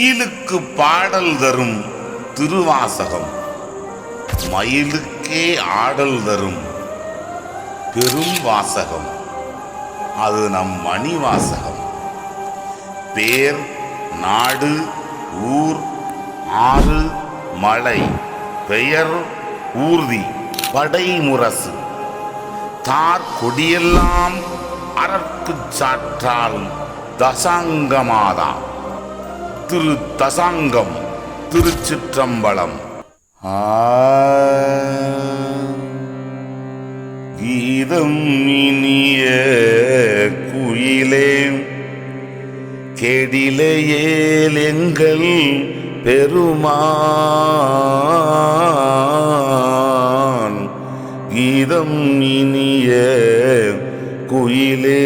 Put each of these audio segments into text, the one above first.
குயிலுக்கு பாடல் தரும் திருவாசகம். மயிலுக்கே ஆடல் தரும் பெரும் வாசகம். அது நம் மணி வாசகம் பேர் நாடு ஊர் ஆறு மலை பெயர் ஊர்தி படைமுரசு தார் கொடியெல்லாம் அறக்குச் சாற்றால் தசாங்கமாதான் திரு தசாங்கம் திருச்சிற்றம்பலம் ஆ. கீதம் இனிய குயிலே கெடிலையேல் எங்கள் பெருமான் கீதம் இனிய குயிலே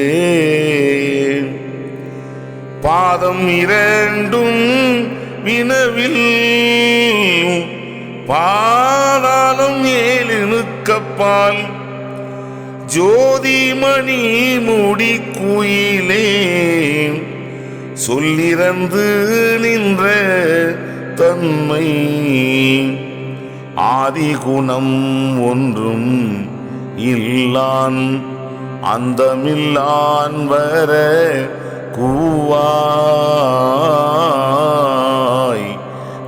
பாதம் இரண்டும் வினவில் பாதாளம் ஏழுனுக்கப்பால் ஜோதிமணி முடி குயிலே சொல்லிறந்து நின்ற தன்மை. ஆதிகுணம் ஒன்றும் இல்லான் அந்தமில்லான் வர கூவாய்.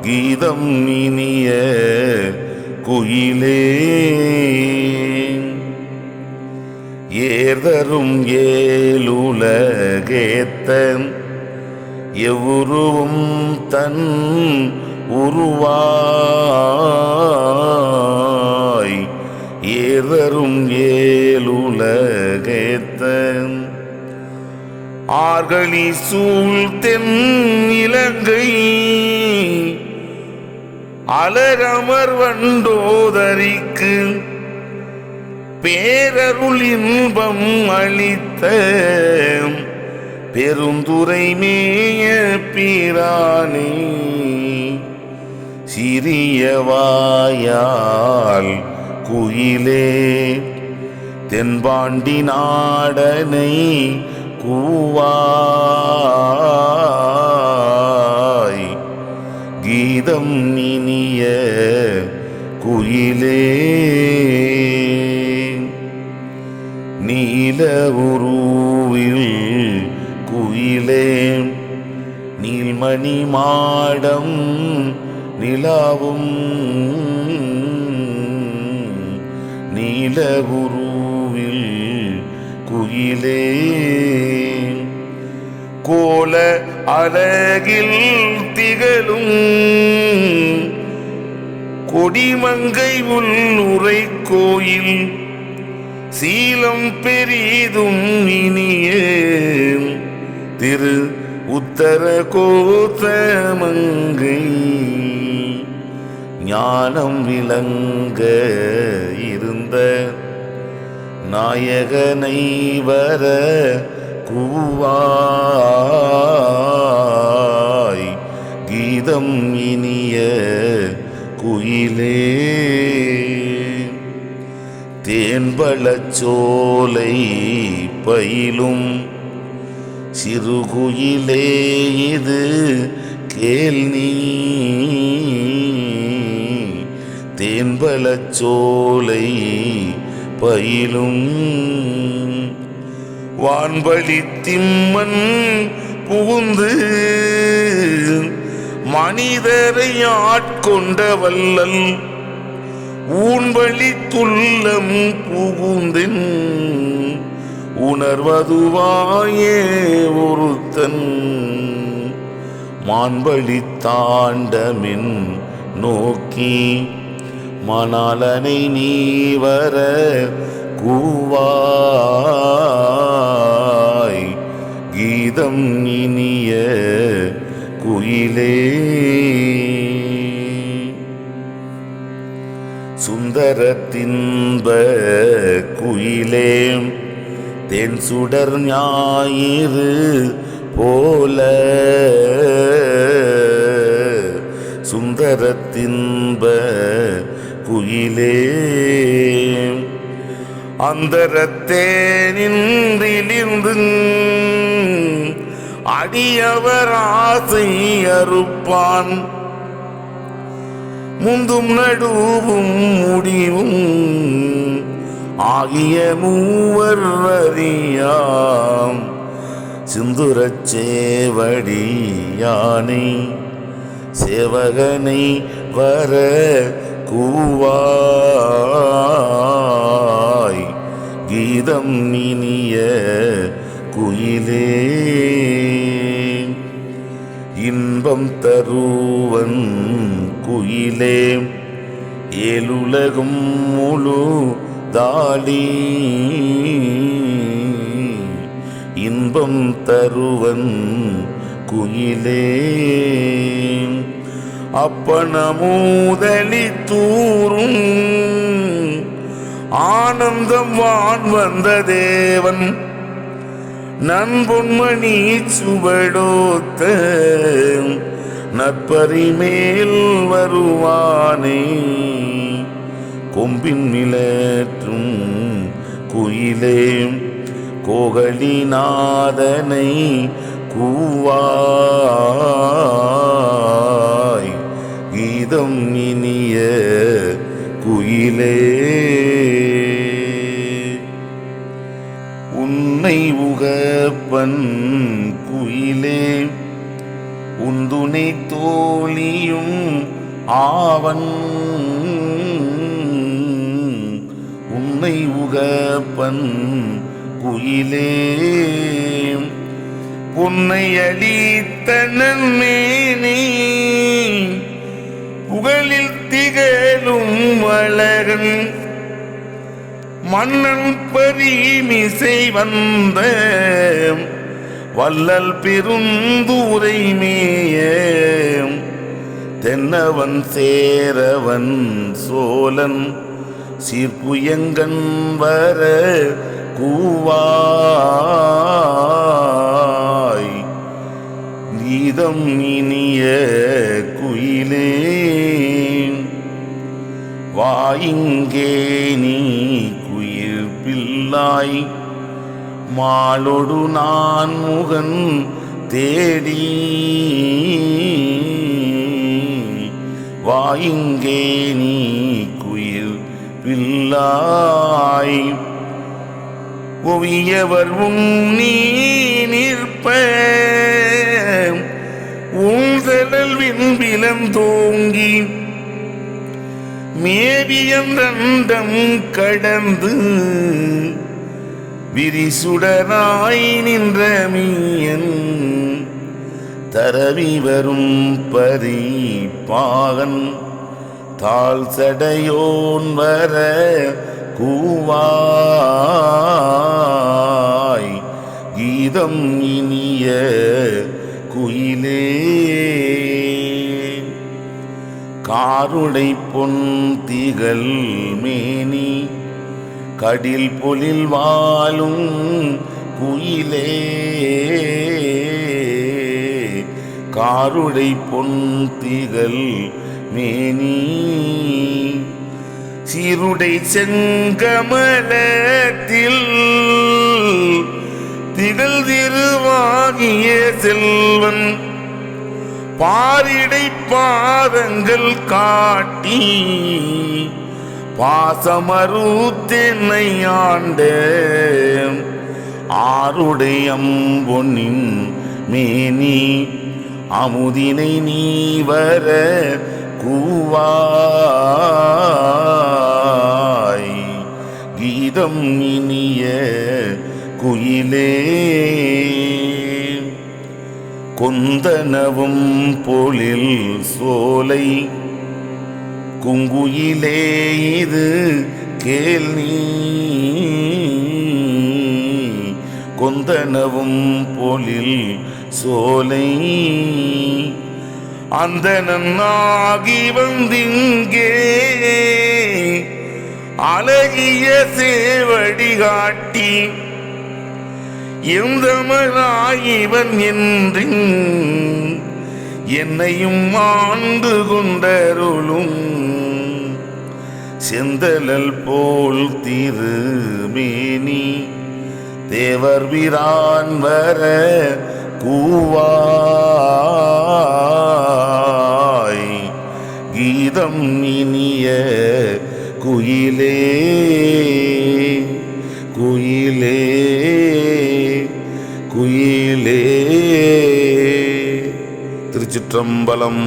கீதம் இனிய குயிலே. ஏதரும் ஏலுலகேத்தன் எவ்வுருவும் தன் உருவாய். ஏதரும் ஏலுலகேத்த ஆர்களி சூழ் தென் இலங்கை. அலரமர் வண்டோதரிக்கு பேரருள் இன்பம் அளித்த பெருந்துரை மேய பிரானே. சிறியவாயால் குயிலே தென்பாண்டி நாடனை கூவாய் கீதம் இனிய குயிலே. நீல உருவில் குயிலே. நீல்மணி மாடம் நிலாவும். நீல உருவில் குயிலே கோல அழகில் திகழும் கொடிமங்கை உள்ளுரை கோயில் சீலம் பெரிதும் இனிய. திரு உத்தர கோத்தமங்கை ஞானம் விளங்க இருந்த நாயகனை வர கூவாய். கீதம் இனிய குயிலே. தேன்பழச்சோலை பயிலும் சிறுகுயிலே இது கேள் நீ. தேன்பழச்சோலை பயிலும். வான்பழி திம்மன் புகுந்து மனிதரை ஆட்கொண்ட வல்லல் ஊன்பழி துள்ளம் புகுந்தின். உணர்வதுவாயே ஒருத்தன். மான்பழி தாண்டமின் நோக்கி மணாலனை நீ வர கூவாய். கீதம் இனிய குயிலே. சுந்தரத்தின்ப குயிலே. தென் சுடர் ஞாயிறு போல. சுந்தரத்தின்ப குயிலே. அந்தரத்தே நின்றிலிருந்து அடியவர் ஆசை அறுப்பான். முந்தும் நடுவும் முடிவும் ஆகிய மூவர் அறியாம். சிந்துரச் சேவடியானை சேவகனை வர கூவாய் கீதம் இனிய குயிலே. இன்பம் தருவன் குயிலே. ஏலுலகும் முழு தாளி. இன்பம் தருவன் குயிலே. அப்பனமூதலி தூரும் ஆனந்தம் வான் வந்த தேவன். நண்பொன்மணி சுவடோத்த. நற்பரி மேல் வருவானே. கொம்பின் நிலற்றும் குயிலே. கோகலிநாதனை கூவா. கீதம் இனிய குயிலே. உன்னை உகப்பன் குயிலே. உந்துணை தோழியும் ஆவன். உன்னை உகப்பன் குயிலே. உன்னை அளித்த நன்மேனி. புகழில் திகழும் அழகன் மன்னன் பரிமிசை வந்த வள்ளல் பெருந்தூரை மேய தென்னவன் சேரவன் சோழன் சீர்புயங்கன் வர கூவாய். கீதம் இனிய குயிலே வா இங்கே நீ குயில் பிள்ளாய். மாலொடு நான் முகன் தேடி. வா இங்கே நீ குயில் பிள்ளாய். ஒவியவர் உன் நீ நிற்ப உந்தழல் விண்பிலம் தோங்கி மேவியந்தண்டம் கடந்து விரிசுடராய் நின்ற மீயன் தரவி வரும் பரி பாகன் தாழ் சடையோன் வர கூவாய். கீதம் இனிய குயிலே காருடை பொன் திகழ் மேனி கடில் பொலில் வாழும் குயிலே. காருடை பொன் திகழ் மேனி சீருடை செங்கமலத்தில் திகழ் திருவாகிய செல்வன். பாரிடை பாதங்கள் காட்டி பாசமறுத்தென்னை ஆண்ட ஆருடையம் பொன்னின் மேனி அமுதினை நீ வர கூவாய். கீதம் இனிய குயிலே. கொந்தனவும் பொழில் சோலை. குங்குயிலே இது கேள் நீ. கொந்தனவும் பொழில் சோலை. அந்த நன்னாகி வந்திங்கே. அழகிய சேவடி காட்டி எந்தமராயிவன் என்றின் என்னையும் ஆண்டு கொண்டருளும். செந்தலல் போல் திருமேனி தேவர் வீரான் வர கூவா திருச்சிற்றம்பலம்